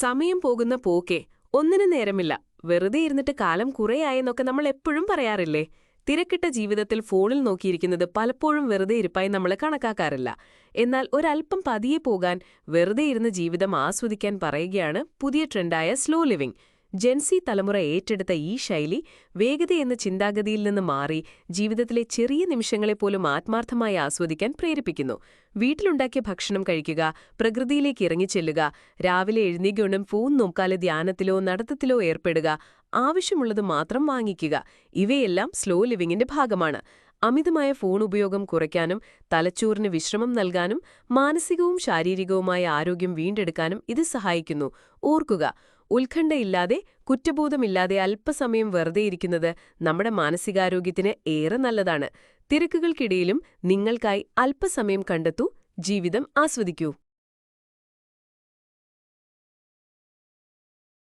സമയം പോകുന്ന പോക്കേ ഒന്നിനു നേരമില്ല. വെറുതെ ഇരുന്നിട്ട് കാലം കുറേയായെന്നൊക്കെ നമ്മൾ എപ്പോഴും പറയാറില്ലേ? തിരക്കിട്ട ജീവിതത്തിൽ ഫോണിൽ നോക്കിയിരിക്കുന്നത് പലപ്പോഴും വെറുതെ ഇരിപ്പായി നമ്മൾ കണക്കാക്കാറില്ല. എന്നാൽ ഒരല്പം പതിയെ പോകാൻ വെറുതെ ഇരുന്ന് ജീവിതം ആസ്വദിക്കാൻ പറയുകയാണ് പുതിയ ട്രെൻഡായ സ്ലോ ലിവിംഗ് ജെൻസി തലമുറ ഏറ്റെടുത്ത ഈ ശൈലി വേഗതയെന്ന ചിന്താഗതിയിൽ നിന്ന് മാറി ജീവിതത്തിലെ ചെറിയ നിമിഷങ്ങളെപ്പോലും ആത്മാർത്ഥമായി ആസ്വദിക്കാൻ പ്രേരിപ്പിക്കുന്നു. വീട്ടിലുണ്ടാക്കിയ ഭക്ഷണം കഴിക്കുക പ്രകൃതിയിലേക്ക് ഇറങ്ങിച്ചെല്ലുക രാവിലെ എഴുന്നേക്കൊണ്ടും ഫോൺ നോക്കാതെ ധ്യാനത്തിലോ നടത്തത്തിലോ ഏർപ്പെടുക ആവശ്യമുള്ളത് മാത്രം വാങ്ങിക്കുക ഇവയെല്ലാം സ്ലോ ലിവിങ്ങിന്റെ ഭാഗമാണ്. അമിതമായ ഫോൺ ഉപയോഗം കുറയ്ക്കാനും തലച്ചോറിന് വിശ്രമം നൽകാനും മാനസികവും ശാരീരികവുമായ ആരോഗ്യം വീണ്ടെടുക്കാനും ഇത് സഹായിക്കുന്നു. ഓർക്കുക ഉത്കണ്ഠയില്ലാതെ കുറ്റബോധമില്ലാതെ അല്പസമയം വെറുതെ ഇരിക്കുന്നത് നമ്മുടെ മാനസികാരോഗ്യത്തിന് ഏറെ നല്ലതാണ്. തിരക്കുകൾക്കിടയിലും നിങ്ങൾക്കായി അല്പസമയം കണ്ടെത്തൂ ജീവിതം ആസ്വദിക്കൂ.